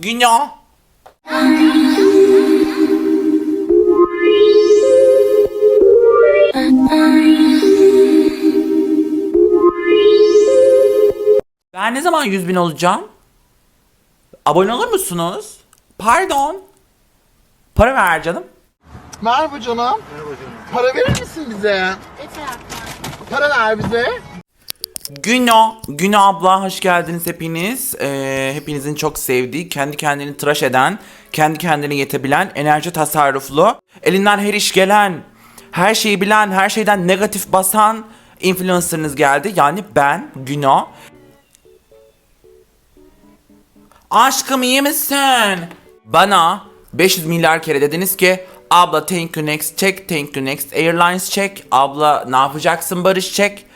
Günah. Ben ne zaman 100 bin olacağım? Abone olur musunuz? Pardon. Para ver canım. Merhaba canım. Para verir misin bize? Para ver bize. Güno, Güno abla hoş geldiniz hepiniz. Ee, hepinizin çok sevdiği, kendi kendini tıraş eden, kendi kendine yetebilen, enerji tasarruflu, elinden her iş gelen, her şeyi bilen, her şeyden negatif basan influencer'ınız geldi. Yani ben Güno. Aşkım iyi misin? Bana 500 milyar kere dediniz ki abla thank you next check, thank you next airlines check, abla ne yapacaksın Barış check.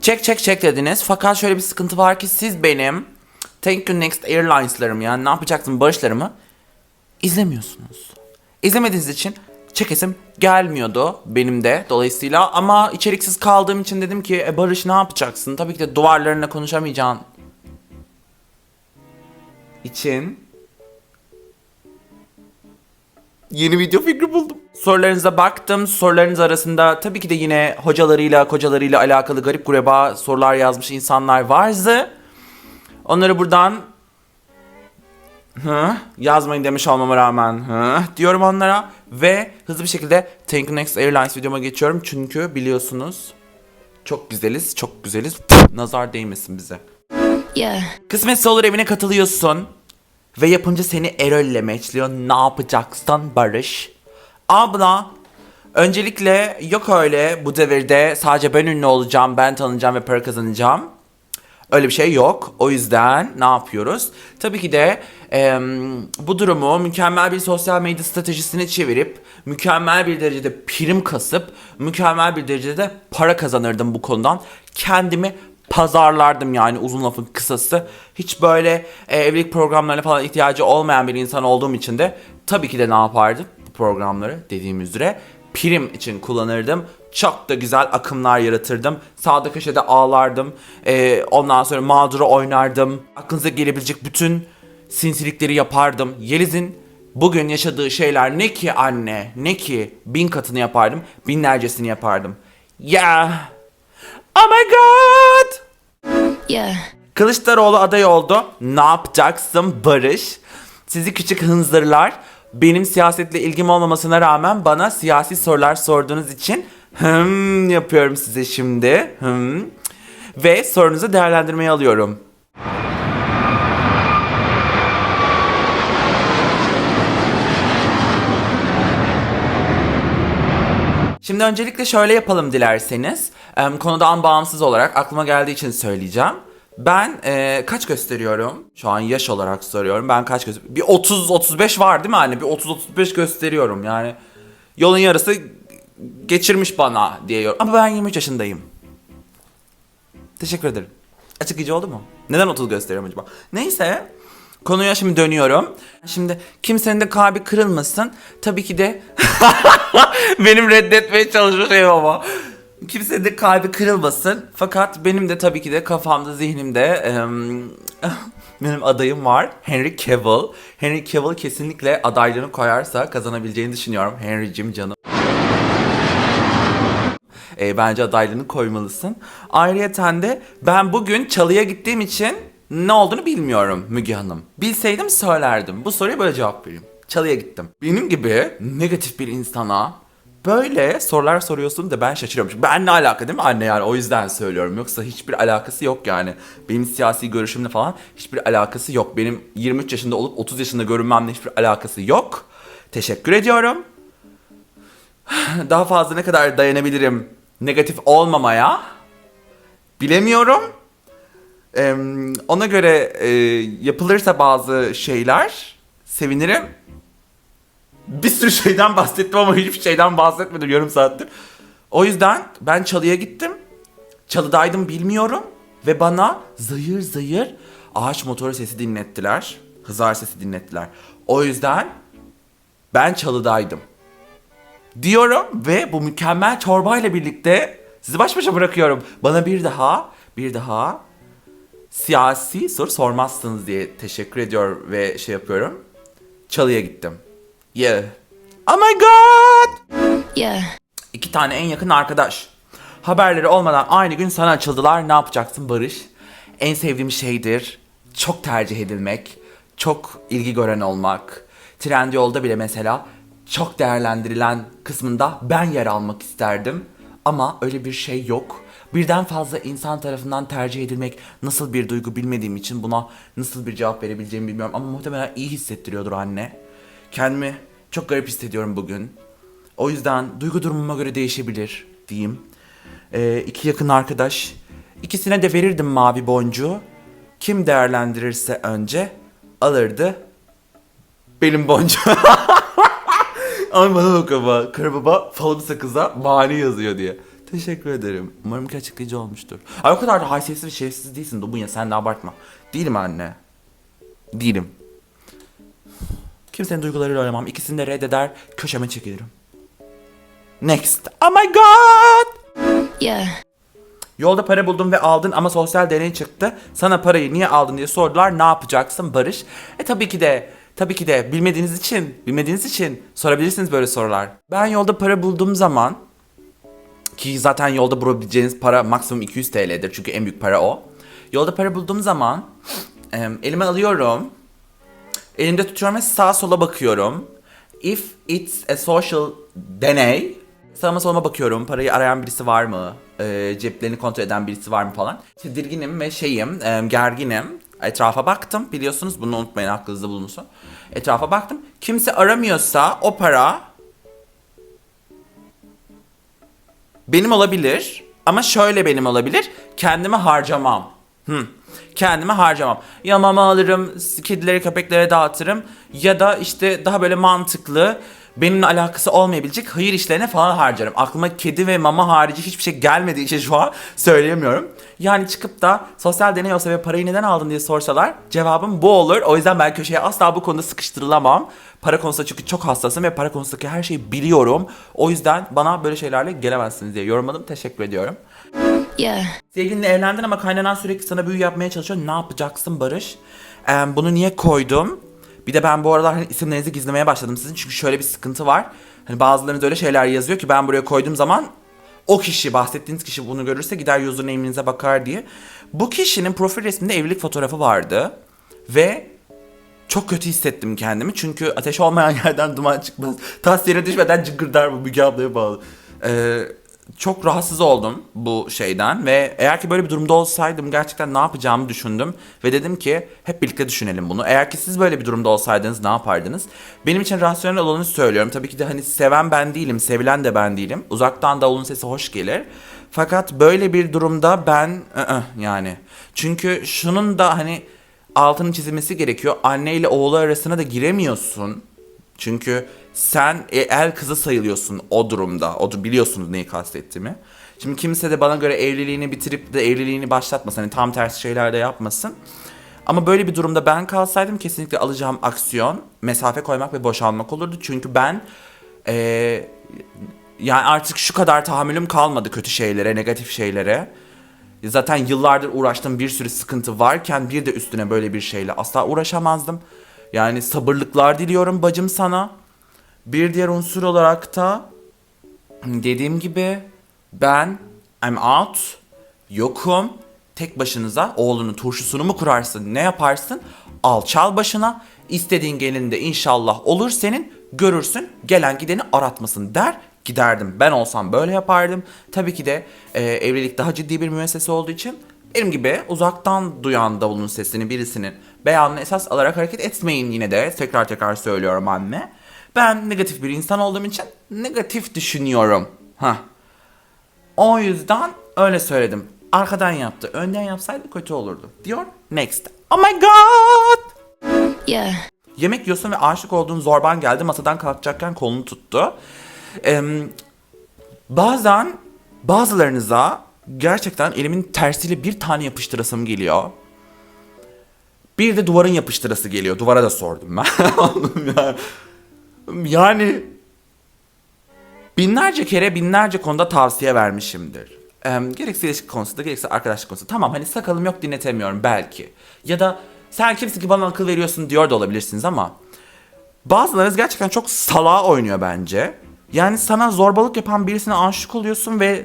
Çek çek çek dediniz. Fakat şöyle bir sıkıntı var ki siz benim Thank you next airlines'larımı yani ne yapacaksın barışlarımı izlemiyorsunuz. İzlemediğiniz için çekesim gelmiyordu benim de dolayısıyla ama içeriksiz kaldığım için dedim ki e Barış ne yapacaksın? Tabii ki de duvarlarına konuşamayacağın için yeni video fikri buldum. Sorularınıza baktım. Sorularınız arasında tabii ki de yine hocalarıyla, kocalarıyla alakalı garip gureba sorular yazmış insanlar vardı. Onları buradan hı, yazmayın demiş olmama rağmen hı, diyorum onlara. Ve hızlı bir şekilde Thank you Next Airlines videoma geçiyorum. Çünkü biliyorsunuz çok güzeliz, çok güzeliz. Nazar değmesin bize. Yeah. Kısmetse olur evine katılıyorsun. Ve yapımcı seni Erol'le meçliyor. Ne yapacaksın Barış? Abla, öncelikle yok öyle bu devirde sadece ben ünlü olacağım, ben tanınacağım ve para kazanacağım. Öyle bir şey yok. O yüzden ne yapıyoruz? Tabii ki de em, bu durumu mükemmel bir sosyal medya stratejisine çevirip mükemmel bir derecede prim kasıp mükemmel bir derecede para kazanırdım bu konudan. Kendimi pazarlardım yani uzun lafın kısası. Hiç böyle e, evlilik programlarına falan ihtiyacı olmayan bir insan olduğum için de tabii ki de ne yapardım programları dediğim üzere prim için kullanırdım. Çok da güzel akımlar yaratırdım. Sağda köşede ağlardım. Ee, ondan sonra mağduru oynardım. Aklınıza gelebilecek bütün sinsilikleri yapardım. Yeliz'in bugün yaşadığı şeyler ne ki anne ne ki bin katını yapardım. Binlercesini yapardım. Yeah. Oh my god. Yeah. Kılıçdaroğlu aday oldu. Ne yapacaksın Barış? Sizi küçük hınzırlar benim siyasetle ilgim olmamasına rağmen bana siyasi sorular sorduğunuz için hım yapıyorum size şimdi. Hım. Ve sorunuzu değerlendirmeye alıyorum. Şimdi öncelikle şöyle yapalım dilerseniz. Konudan bağımsız olarak aklıma geldiği için söyleyeceğim. Ben e, kaç gösteriyorum? Şu an yaş olarak soruyorum. Ben kaç gösteriyorum? Bir 30-35 var değil mi anne? Bir 30-35 gösteriyorum yani. Yolun yarısı geçirmiş bana diyor. Ama ben 23 yaşındayım. Teşekkür ederim. Açıklayıcı oldu mu? Neden 30 gösteriyorum acaba? Neyse. Konuya şimdi dönüyorum. Şimdi kimsenin de kalbi kırılmasın. Tabii ki de benim reddetmeye çalışma şeyim ama. Kimsenin de kalbi kırılmasın. Fakat benim de tabii ki de kafamda, zihnimde benim adayım var. Henry Cavill. Henry Cavill kesinlikle adaylığını koyarsa kazanabileceğini düşünüyorum. Henry'cim canım. E, bence adaylığını koymalısın. Ayrıyeten de ben bugün çalıya gittiğim için ne olduğunu bilmiyorum Müge Hanım. Bilseydim söylerdim. Bu soruya böyle cevap vereyim. Çalıya gittim. Benim gibi negatif bir insana böyle sorular soruyorsun da ben şaşırıyorum. Ben ne alaka değil mi anne yani o yüzden söylüyorum. Yoksa hiçbir alakası yok yani. Benim siyasi görüşümle falan hiçbir alakası yok. Benim 23 yaşında olup 30 yaşında görünmemle hiçbir alakası yok. Teşekkür ediyorum daha fazla ne kadar dayanabilirim negatif olmamaya bilemiyorum. Ee, ona göre e, yapılırsa bazı şeyler sevinirim. Bir sürü şeyden bahsettim ama hiçbir şeyden bahsetmedim yarım saattir. O yüzden ben çalıya gittim. Çalıdaydım bilmiyorum. Ve bana zayır zayır ağaç motoru sesi dinlettiler. Hızar sesi dinlettiler. O yüzden ben çalıdaydım diyorum ve bu mükemmel çorbayla birlikte sizi baş başa bırakıyorum. Bana bir daha, bir daha siyasi soru sormazsınız diye teşekkür ediyor ve şey yapıyorum. Çalıya gittim. Yeah. Oh my god! Yeah. İki tane en yakın arkadaş. Haberleri olmadan aynı gün sana açıldılar. Ne yapacaksın Barış? En sevdiğim şeydir. Çok tercih edilmek. Çok ilgi gören olmak. Trendyol'da bile mesela çok değerlendirilen kısmında ben yer almak isterdim. Ama öyle bir şey yok. Birden fazla insan tarafından tercih edilmek nasıl bir duygu bilmediğim için buna nasıl bir cevap verebileceğimi bilmiyorum. Ama muhtemelen iyi hissettiriyordur anne. Kendimi çok garip hissediyorum bugün. O yüzden duygu durumuma göre değişebilir diyeyim. Ee, iki yakın arkadaş. İkisine de verirdim mavi boncuğu. Kim değerlendirirse önce alırdı. Benim boncuğu. Ama bana bak ama. Karababa falı sakıza mani yazıyor diye. Teşekkür ederim. Umarım ki açıklayıcı olmuştur. Ay o kadar da haysiyetsiz ve şerefsiz değilsin Dubunya sen de abartma. Değilim anne. Değilim. Kimsenin duygularıyla oynamam. İkisini de reddeder, köşeme çekilirim. Next. Oh my god! Yeah. Yolda para buldum ve aldın ama sosyal deney çıktı. Sana parayı niye aldın diye sordular. Ne yapacaksın Barış? E tabii ki de tabii ki de bilmediğiniz için, bilmediğiniz için sorabilirsiniz böyle sorular. Ben yolda para bulduğum zaman ki zaten yolda bulabileceğiniz para maksimum 200 TL'dir çünkü en büyük para o. Yolda para bulduğum zaman elime alıyorum. Elimde tutuyorum ve sağa sola bakıyorum. If it's a social deney, sağıma soluma bakıyorum. Parayı arayan birisi var mı? Ee, ceplerini kontrol eden birisi var mı falan. Tedirginim ve şeyim, em, gerginim. Etrafa baktım. Biliyorsunuz bunu unutmayın aklınızda bulunsun. Etrafa baktım. Kimse aramıyorsa o para benim olabilir. Ama şöyle benim olabilir. Kendime harcamam. Hı. Kendime harcamam. Ya mama alırım, kedilere köpeklere dağıtırım. Ya da işte daha böyle mantıklı, benimle alakası olmayabilecek hayır işlerine falan harcarım. Aklıma kedi ve mama harici hiçbir şey gelmediği için şu an söyleyemiyorum. Yani çıkıp da sosyal deney olsa ve parayı neden aldın diye sorsalar cevabım bu olur. O yüzden ben köşeye asla bu konuda sıkıştırılamam. Para konusunda çünkü çok hassasım ve para konusundaki her şeyi biliyorum. O yüzden bana böyle şeylerle gelemezsiniz diye yorumladım. Teşekkür ediyorum. Yeah. Sevgilinle evlendin ama kaynanan sürekli sana büyü yapmaya çalışıyor. Ne yapacaksın Barış? Ee, bunu niye koydum? Bir de ben bu aralar hani isimlerinizi gizlemeye başladım sizin. Çünkü şöyle bir sıkıntı var. Hani bazılarınız öyle şeyler yazıyor ki ben buraya koyduğum zaman o kişi, bahsettiğiniz kişi bunu görürse gider username'inize bakar diye. Bu kişinin profil resminde evlilik fotoğrafı vardı. Ve çok kötü hissettim kendimi. Çünkü ateş olmayan yerden duman çıkmaz. Tas yere düşmeden cıngırdar bu Müge ablaya bağlı. Ee, çok rahatsız oldum bu şeyden ve eğer ki böyle bir durumda olsaydım gerçekten ne yapacağımı düşündüm ve dedim ki hep birlikte düşünelim bunu. Eğer ki siz böyle bir durumda olsaydınız ne yapardınız? Benim için rasyonel olanı söylüyorum. Tabii ki de hani seven ben değilim, sevilen de ben değilim. Uzaktan davulun sesi hoş gelir. Fakat böyle bir durumda ben ı-ı, yani çünkü şunun da hani altının çizilmesi gerekiyor. Anne ile oğlu arasına da giremiyorsun. Çünkü sen e, el kızı sayılıyorsun o durumda. O biliyorsunuz neyi kastettiğimi. Şimdi kimse de bana göre evliliğini bitirip de evliliğini başlatmasın. Hani tam tersi şeyler de yapmasın. Ama böyle bir durumda ben kalsaydım kesinlikle alacağım aksiyon mesafe koymak ve boşanmak olurdu. Çünkü ben e, yani artık şu kadar tahammülüm kalmadı kötü şeylere, negatif şeylere. Zaten yıllardır uğraştığım bir sürü sıkıntı varken bir de üstüne böyle bir şeyle asla uğraşamazdım. Yani sabırlıklar diliyorum bacım sana. Bir diğer unsur olarak da dediğim gibi ben I'm out, yokum. Tek başınıza oğlunun turşusunu mu kurarsın, ne yaparsın? Al çal başına. İstediğin gelin de inşallah olur senin. Görürsün gelen gideni aratmasın der giderdim. Ben olsam böyle yapardım. Tabii ki de e, evlilik daha ciddi bir müessese olduğu için benim gibi uzaktan duyan davulun sesini birisinin beyanını esas alarak hareket etmeyin yine de. Tekrar tekrar söylüyorum anne. Ben negatif bir insan olduğum için negatif düşünüyorum. Hah. O yüzden öyle söyledim. Arkadan yaptı. Önden yapsaydı kötü olurdu. Diyor. Next. Oh my god! Yeah. Yemek yiyorsun ve aşık olduğun zorban geldi masadan kalkacakken kolunu tuttu. Ee, bazen bazılarınıza gerçekten elimin tersiyle bir tane yapıştırasım geliyor. Bir de duvarın yapıştırası geliyor. Duvara da sordum ben. yani, binlerce kere binlerce konuda tavsiye vermişimdir. Em, gerekse ilişki konusunda gerekse arkadaşlık konusunda. Tamam hani sakalım yok dinletemiyorum belki. Ya da sen kimsin ki bana akıl veriyorsun diyor da olabilirsiniz ama bazılarınız gerçekten çok salağa oynuyor bence. Yani sana zorbalık yapan birisine aşık oluyorsun ve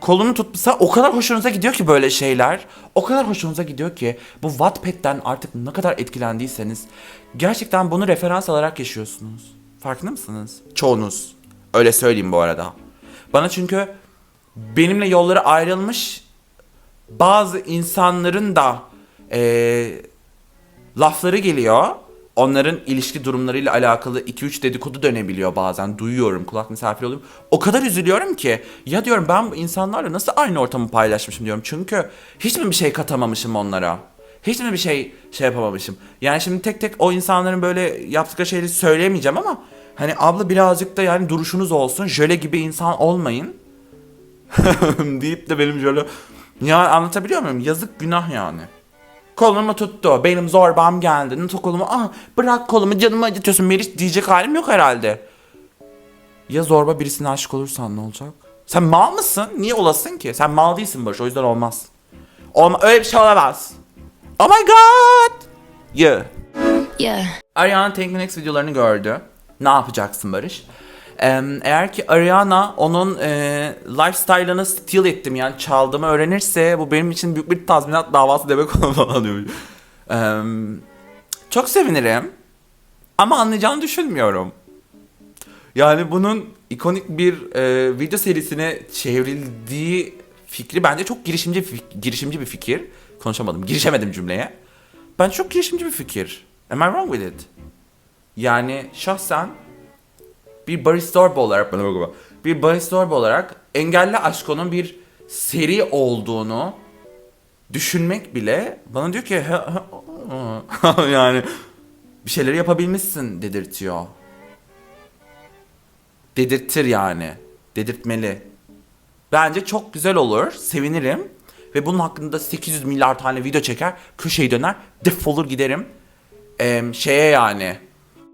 kolunu tutmasa o kadar hoşunuza gidiyor ki böyle şeyler. O kadar hoşunuza gidiyor ki bu Wattpad'den artık ne kadar etkilendiyseniz gerçekten bunu referans alarak yaşıyorsunuz. Farkında mısınız? Çoğunuz. Öyle söyleyeyim bu arada. Bana çünkü benimle yolları ayrılmış bazı insanların da eee, lafları geliyor. Onların ilişki durumlarıyla alakalı 2-3 dedikodu dönebiliyor bazen. Duyuyorum, kulak misafir oluyorum. O kadar üzülüyorum ki. Ya diyorum ben bu insanlarla nasıl aynı ortamı paylaşmışım diyorum. Çünkü hiç mi bir şey katamamışım onlara? Hiç mi bir şey şey yapamamışım? Yani şimdi tek tek o insanların böyle yaptıkları şeyleri söyleyemeyeceğim ama hani abla birazcık da yani duruşunuz olsun. Jöle gibi insan olmayın. deyip de benim şöyle ya anlatabiliyor muyum? Yazık günah yani. Kolumu tuttu. Benim zorbam geldi. Tut kolumu. Ah bırak kolumu canımı acıtıyorsun Meriç diyecek halim yok herhalde. Ya zorba birisine aşık olursan ne olacak? Sen mal mısın? Niye olasın ki? Sen mal değilsin Barış o yüzden olmaz. Olma öyle bir şey olamaz. Oh my god. Yeah. Yeah. Ariana Me Next videolarını gördü. Ne yapacaksın Barış? Eğer ki Ariana onun e, lifestyle'ını steal ettim yani çaldığımı öğrenirse bu benim için büyük bir tazminat davası demek olur falan çok sevinirim. Ama anlayacağını düşünmüyorum. Yani bunun ikonik bir e, video serisine çevrildiği fikri bence çok girişimci girişimci bir fikir. Konuşamadım, girişemedim cümleye. Bence çok girişimci bir fikir. Am I wrong with it? Yani şahsen bir Barış Zorba olarak. Bir Barış Zorba olarak Engelli Aşko'nun bir seri olduğunu düşünmek bile bana diyor ki "Ha- ha- yani bir şeyleri yapabilmişsin dedirtiyor. Dedirttir yani. Dedirtmeli. Bence çok güzel olur. Sevinirim. Ve bunun hakkında 800 milyar tane video çeker. Köşeyi döner. Defolur giderim. Em, şeye yani.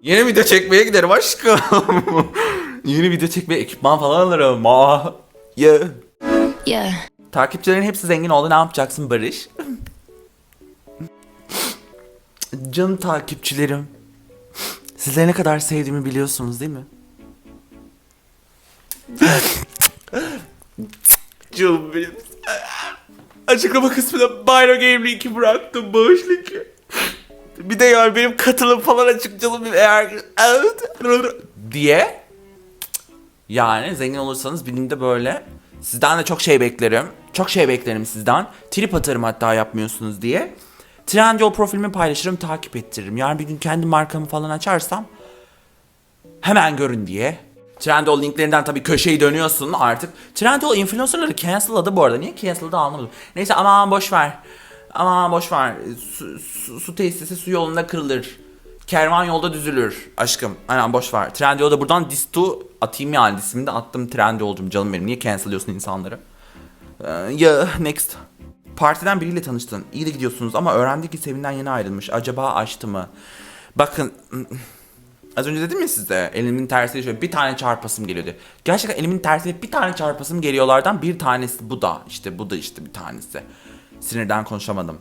Yeni video çekmeye giderim aşkım. Yeni video çekmeye ekipman falan alırım. Aa. Yeah. Yeah. Takipçilerin hepsi zengin oldu. Ne yapacaksın Barış? Canım takipçilerim. Sizleri ne kadar sevdiğimi biliyorsunuz değil mi? Canım benim. Açıklama kısmına Byro Game linki bıraktım. Bağış linki. Bir de yani benim katılım falan açık canım benim eğer diye yani zengin olursanız benim de böyle sizden de çok şey beklerim. Çok şey beklerim sizden. Trip atarım hatta yapmıyorsunuz diye. Trendyol profilimi paylaşırım, takip ettiririm. Yani bir gün kendi markamı falan açarsam hemen görün diye. Trendyol linklerinden tabii köşeyi dönüyorsun artık. Trendyol influencerları cancel'ladı bu arada. Niye cancel'ladı anlamadım. Neyse aman boş ver. Aman boş ver. Su, su, su tesisi su yolunda kırılır. Kervan yolda düzülür aşkım. Aynen boş ver. Trendyol'da buradan distu atayım yani. Disimi de attım Trendyol'cum canım benim. Niye cancel'lıyorsun insanları? Ee, ya next. Partiden biriyle tanıştın. İyi de gidiyorsunuz ama öğrendi ki Sevin'den yeni ayrılmış. Acaba açtı mı? Bakın Az önce dedim ya size elimin tersiyle şöyle bir tane çarpasım geliyordu. Gerçekten elimin tersiyle bir tane çarpasım geliyorlardan bir tanesi bu da. işte bu da işte bir tanesi. Sinirden konuşamadım.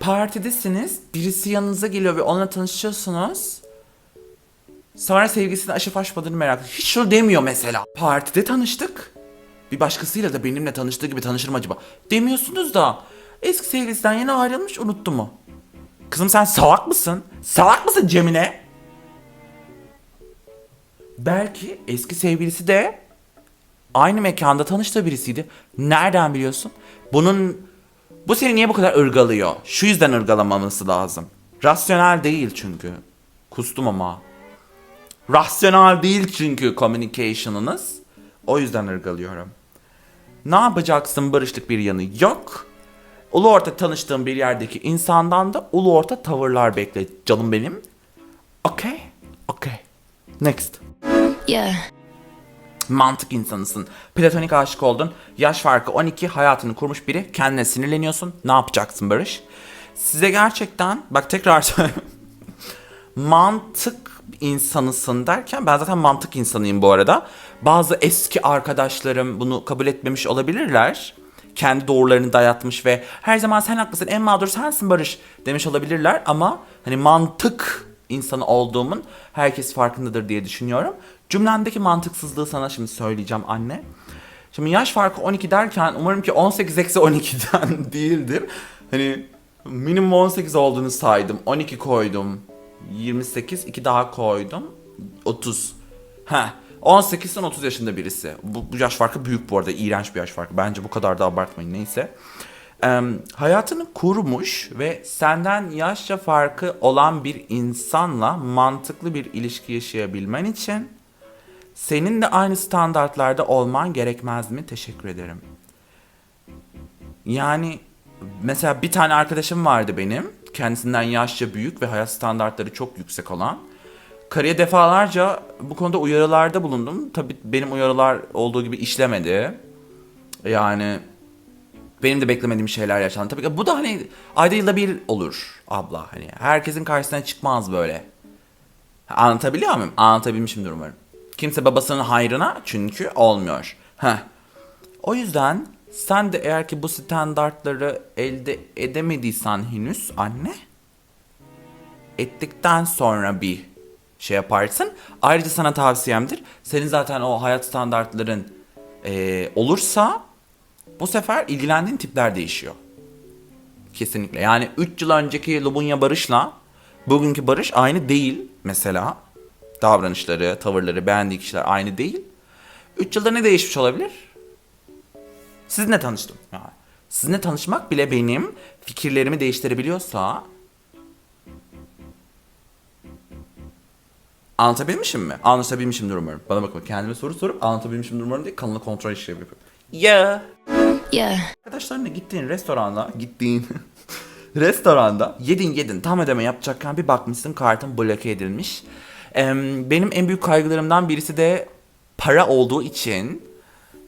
Partidesiniz. Birisi yanınıza geliyor ve onunla tanışıyorsunuz. Sonra sevgisini aşıp aşmadığını merak. Hiç şunu demiyor mesela. Partide tanıştık. Bir başkasıyla da benimle tanıştığı gibi tanışır mı acaba? Demiyorsunuz da. Eski sevgilisinden yeni ayrılmış unuttu mu? Kızım sen salak mısın? Salak mısın Cemile? Belki eski sevgilisi de aynı mekanda tanıştığı birisiydi. Nereden biliyorsun? Bunun bu seni niye bu kadar ırgalıyor? Şu yüzden ırgalamaması lazım. Rasyonel değil çünkü. Kustum ama. Rasyonel değil çünkü communication'ınız. O yüzden ırgalıyorum. Ne yapacaksın barışlık bir yanı yok. Ulu orta tanıştığım bir yerdeki insandan da ulu orta tavırlar bekle canım benim. Okay. Okay. Next. Yeah. Mantık insanısın. Platonik aşık oldun. Yaş farkı 12. Hayatını kurmuş biri. Kendine sinirleniyorsun. Ne yapacaksın Barış? Size gerçekten bak tekrar. Mantık insanısın derken ben zaten mantık insanıyım bu arada. Bazı eski arkadaşlarım bunu kabul etmemiş olabilirler. Kendi doğrularını dayatmış ve her zaman sen haklısın en mağdur sensin Barış demiş olabilirler ama hani mantık insanı olduğumun herkes farkındadır diye düşünüyorum. Cümlendeki mantıksızlığı sana şimdi söyleyeceğim anne. Şimdi yaş farkı 12 derken umarım ki 18 eksi 12'den değildir. Hani minimum 18 olduğunu saydım. 12 koydum. 28, 2 daha koydum. 30. Ha. 18'den 30 yaşında birisi. Bu, bu yaş farkı büyük bu arada. İğrenç bir yaş farkı. Bence bu kadar da abartmayın. Neyse. Ee, hayatını kurmuş ve senden yaşça farkı olan bir insanla mantıklı bir ilişki yaşayabilmen için senin de aynı standartlarda olman gerekmez mi? Teşekkür ederim. Yani mesela bir tane arkadaşım vardı benim. Kendisinden yaşça büyük ve hayat standartları çok yüksek olan. Karıya defalarca bu konuda uyarılarda bulundum. Tabii benim uyarılar olduğu gibi işlemedi. Yani benim de beklemediğim şeyler yaşandı. Tabii ki bu da hani ayda yılda bir olur abla. Hani herkesin karşısına çıkmaz böyle. Anlatabiliyor muyum? Anlatabilmişimdir umarım. Kimse babasının hayrına çünkü olmuyor. Heh. O yüzden sen de eğer ki bu standartları elde edemediysen henüz anne ettikten sonra bir şey yaparsın. Ayrıca sana tavsiyemdir. Senin zaten o hayat standartların eee, olursa bu sefer ilgilendiğin tipler değişiyor. Kesinlikle. Yani 3 yıl önceki Lubunya Barış'la bugünkü Barış aynı değil mesela. Davranışları, tavırları, beğendiği kişiler aynı değil. 3 yılda ne değişmiş olabilir? Sizinle tanıştım. Yani sizinle tanışmak bile benim fikirlerimi değiştirebiliyorsa Anlatabilmişim mi? Anlatabilmişimdir umarım. Bana bakma kendime soru sorup anlatabilmişimdir umarım diye kanalına kontrol işlevi yapıyorum. Ya. Yeah. Arkadaşlarınla gittiğin restoranda, gittiğin restoranda yedin yedin tam ödeme yapacakken bir bakmışsın kartın bloke edilmiş. Benim en büyük kaygılarımdan birisi de para olduğu için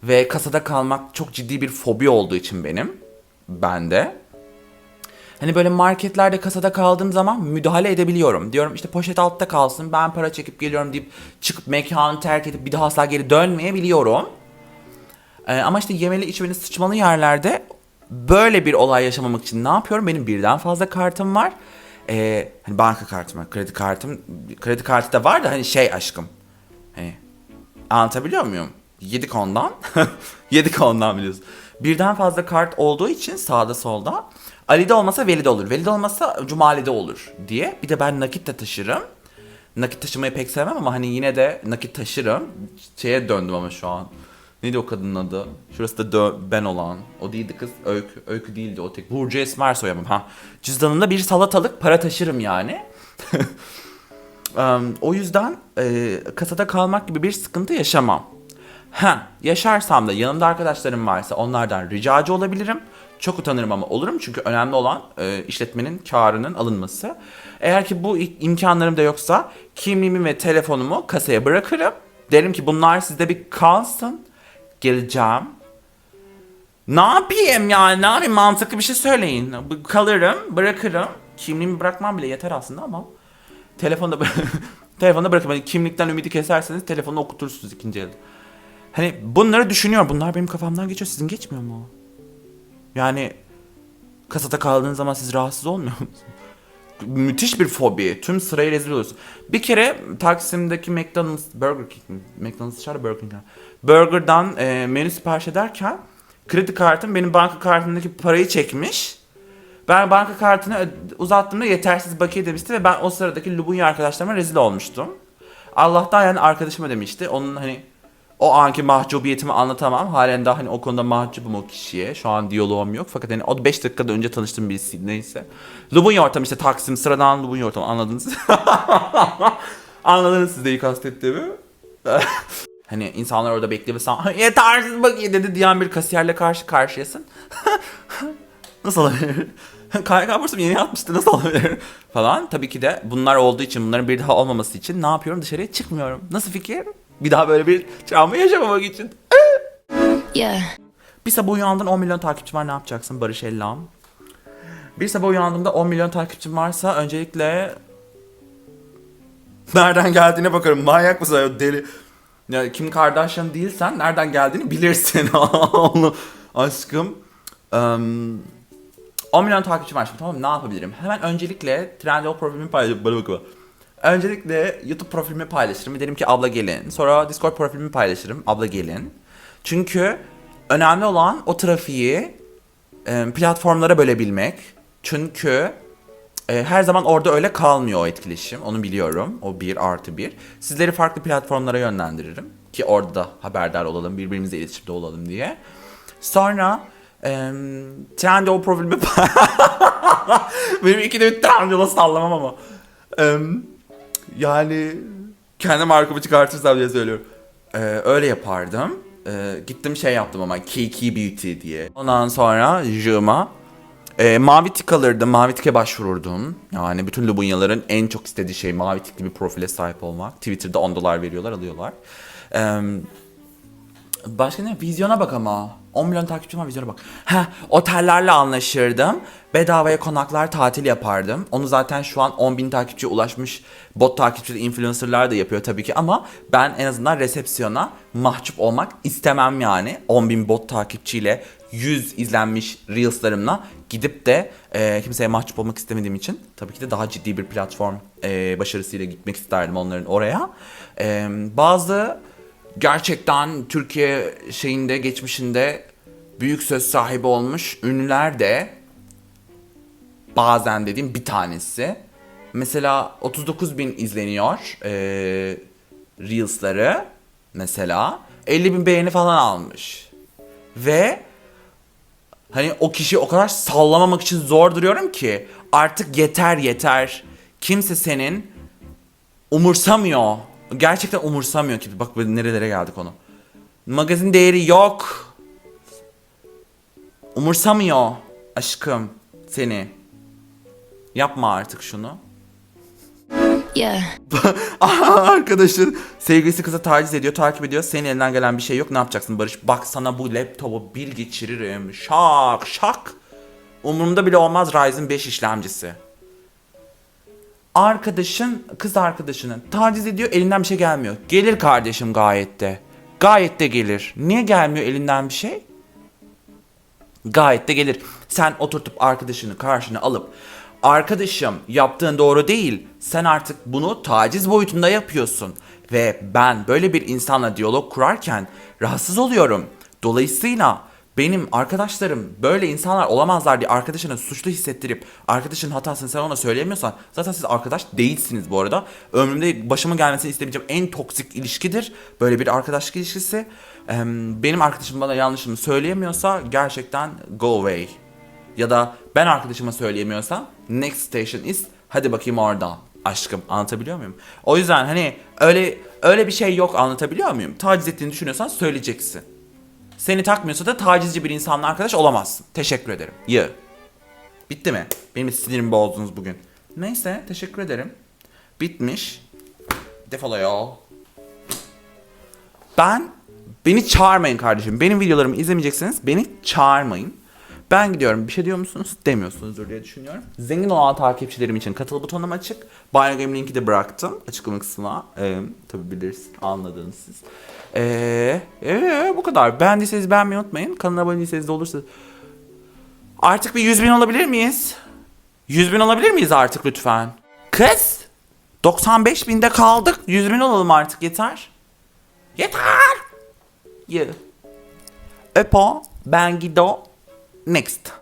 ve kasada kalmak çok ciddi bir fobi olduğu için benim. Bende. Hani böyle marketlerde kasada kaldığım zaman müdahale edebiliyorum. Diyorum işte poşet altta kalsın ben para çekip geliyorum deyip çıkıp mekanı terk edip bir daha asla geri dönmeyebiliyorum. Ee, ama işte yemeli içmeli sıçmalı yerlerde böyle bir olay yaşamamak için ne yapıyorum? Benim birden fazla kartım var. Ee, hani banka kartım kredi kartım. Kredi kartı da var da hani şey aşkım. Hani anlatabiliyor muyum? Yedik ondan. Yedik ondan biliyorsun. Birden fazla kart olduğu için sağda solda. Ali'de olmasa Veli'de olur. Veli'de olmasa Cumali'de olur diye. Bir de ben nakit de taşırım. Nakit taşımayı pek sevmem ama hani yine de nakit taşırım. Şeye döndüm ama şu an. Neydi o kadının adı? Şurası da ben olan. O değildi kız. Öykü. Öykü değildi o tek. Burcu Esmer soyamam. Ha. Cüzdanımda bir salatalık para taşırım yani. Em, o yüzden e, kasada kalmak gibi bir sıkıntı yaşamam. Ha, yaşarsam da yanımda arkadaşlarım varsa onlardan ricacı olabilirim. Çok utanırım ama olurum çünkü önemli olan e, işletmenin karının alınması. Eğer ki bu imkanlarım da yoksa kimliğimi ve telefonumu kasaya bırakırım. Derim ki bunlar sizde bir kalsın. Geleceğim. Ne yapayım yani? Ne yapayım? Mantıklı bir şey söyleyin. Kalırım, bırakırım. Kimliğimi bırakmam bile yeter aslında ama. Telefonda telefonda bırakın. Hani kimlikten ümidi keserseniz telefonu okutursunuz ikinci elde. Hani bunları düşünüyorum. Bunlar benim kafamdan geçiyor. Sizin geçmiyor mu? Yani kasada kaldığınız zaman siz rahatsız olmuyor musunuz? Müthiş bir fobi. Tüm sırayı rezil oluyorsun. Bir kere Taksim'deki McDonald's, Burger King? McDonald's dışarıda Burger King. Burger'dan e, menü sipariş ederken kredi kartım benim banka kartımdaki parayı çekmiş. Ben banka kartını uzattığımda yetersiz bakiye demişti ve ben o sıradaki Lubunya arkadaşlarıma rezil olmuştum. Allah'tan yani arkadaşım ödemişti. Onun hani o anki mahcubiyetimi anlatamam. Halen daha hani o konuda mahcubum o kişiye. Şu an diyaloğum yok. Fakat hani o 5 dakikada önce tanıştığım birisi neyse. Lubunya ortam işte Taksim sıradan Lubunya ortam anladınız. anladınız siz de iyi kastettiğimi. hani insanlar orada bekliyor sana yetersiz bakiye dedi diyen bir kasiyerle karşı karşıyasın. Nasıl olabilir? KYK bursum yeni atmıştı nasıl olabilir? Falan. Tabii ki de bunlar olduğu için bunların bir daha olmaması için ne yapıyorum? Dışarıya çıkmıyorum. Nasıl fikir? Bir daha böyle bir travma yaşamamak için. Yeah. Bir sabah uyandın 10 milyon takipçi var ne yapacaksın Barış Ellam? Bir sabah uyandığımda 10 milyon takipçim varsa öncelikle Nereden geldiğine bakarım. Manyak mısın? ya, Deli. Ya Kim Kardashian değilsen nereden geldiğini bilirsin. Aşkım. Em, 10 milyon takipçim var şimdi tamam mı? Ne yapabilirim? Hemen öncelikle Trendyol profilimi paylaşırım. Bana bakma. Öncelikle YouTube profilimi paylaşırım. Derim ki abla gelin. Sonra Discord profilimi paylaşırım. Abla gelin. Çünkü önemli olan o trafiği e, platformlara bölebilmek. Çünkü e, her zaman orada öyle kalmıyor o etkileşim. Onu biliyorum. O bir artı bir. Sizleri farklı platformlara yönlendiririm. Ki orada da haberdar olalım. Birbirimizle iletişimde olalım diye. Sonra e, Trendyol profilimi Benim ikide bir Trendyol'a sallamam ama. E, yani kendi markamı çıkartırsam diye söylüyorum. E, öyle yapardım. E, gittim şey yaptım ama Kiki Beauty diye. Ondan sonra Juma e, mavi tik alırdım, mavi tike başvururdum. Yani bütün Lubunyaların en çok istediği şey mavi tikli bir profile sahip olmak. Twitter'da 10 dolar veriyorlar, alıyorlar. E, başka ne? Vizyona bak ama. 10 milyon takipçim var vizyona bak. Heh, otellerle anlaşırdım. Bedavaya konaklar tatil yapardım. Onu zaten şu an 10 bin takipçiye ulaşmış bot takipçili influencerlar da yapıyor tabii ki ama ben en azından resepsiyona mahcup olmak istemem yani. 10 bin bot takipçiyle 100 izlenmiş reelslarımla gidip de e, kimseye mahcup olmak istemediğim için tabii ki de daha ciddi bir platform e, başarısıyla gitmek isterdim onların oraya. E, bazı gerçekten Türkiye şeyinde geçmişinde büyük söz sahibi olmuş ünlüler de bazen dediğim bir tanesi. Mesela 39 bin izleniyor e, Reels'ları mesela 50 bin beğeni falan almış. Ve hani o kişi o kadar sallamamak için zor duruyorum ki artık yeter yeter. Kimse senin umursamıyor. Gerçekten umursamıyor ki. Bak böyle nerelere geldik onu. Magazin değeri yok. Umursamıyor aşkım seni. Yapma artık şunu. Yeah. Arkadaşın sevgilisi kıza taciz ediyor, takip ediyor. Senin elinden gelen bir şey yok. Ne yapacaksın Barış? Bak sana bu laptopu bir geçiririm. Şak şak. Umurumda bile olmaz Ryzen 5 işlemcisi. Arkadaşın, kız arkadaşının taciz ediyor, elinden bir şey gelmiyor. Gelir kardeşim gayet de. Gayet de gelir. Niye gelmiyor elinden bir şey? Gayet de gelir. Sen oturtup arkadaşını karşına alıp arkadaşım yaptığın doğru değil. Sen artık bunu taciz boyutunda yapıyorsun. Ve ben böyle bir insanla diyalog kurarken rahatsız oluyorum. Dolayısıyla benim arkadaşlarım böyle insanlar olamazlar diye arkadaşını suçlu hissettirip arkadaşının hatasını sen ona söyleyemiyorsan zaten siz arkadaş değilsiniz bu arada. Ömrümde başıma gelmesini istemeyeceğim en toksik ilişkidir. Böyle bir arkadaşlık ilişkisi. Eee, Benim arkadaşım bana yanlışımı söyleyemiyorsa gerçekten go away. Ya da ben arkadaşıma söyleyemiyorsam next station is hadi bakayım oradan aşkım anlatabiliyor muyum? O yüzden hani öyle öyle bir şey yok anlatabiliyor muyum? Taciz ettiğini düşünüyorsan söyleyeceksin. Seni takmıyorsa da tacizci bir insanla arkadaş olamazsın. Teşekkür ederim. Yı. Bitti mi? Benim sinirimi bozdunuz bugün. Neyse teşekkür ederim. Bitmiş. Defol ya. Ben beni çağırmayın kardeşim. Benim videolarımı izlemeyecekseniz beni çağırmayın. Ben gidiyorum. Bir şey diyor musunuz? Demiyorsunuzdur diye düşünüyorum. Zengin olan takipçilerim için katıl butonum açık. Game linki de bıraktım açıklama kısmına. Ee, tabii bilirsin. Anladınız siz. Ee, ee, bu kadar. Beğendiyseniz beğenmeyi unutmayın. Kanala abone değilseniz de olursa. Artık bir 100 bin olabilir miyiz? 100 bin olabilir miyiz artık lütfen? Kız! 95 binde kaldık. 100 bin olalım artık yeter. Yeter! Yeah. Öpo, ben Gido. Next.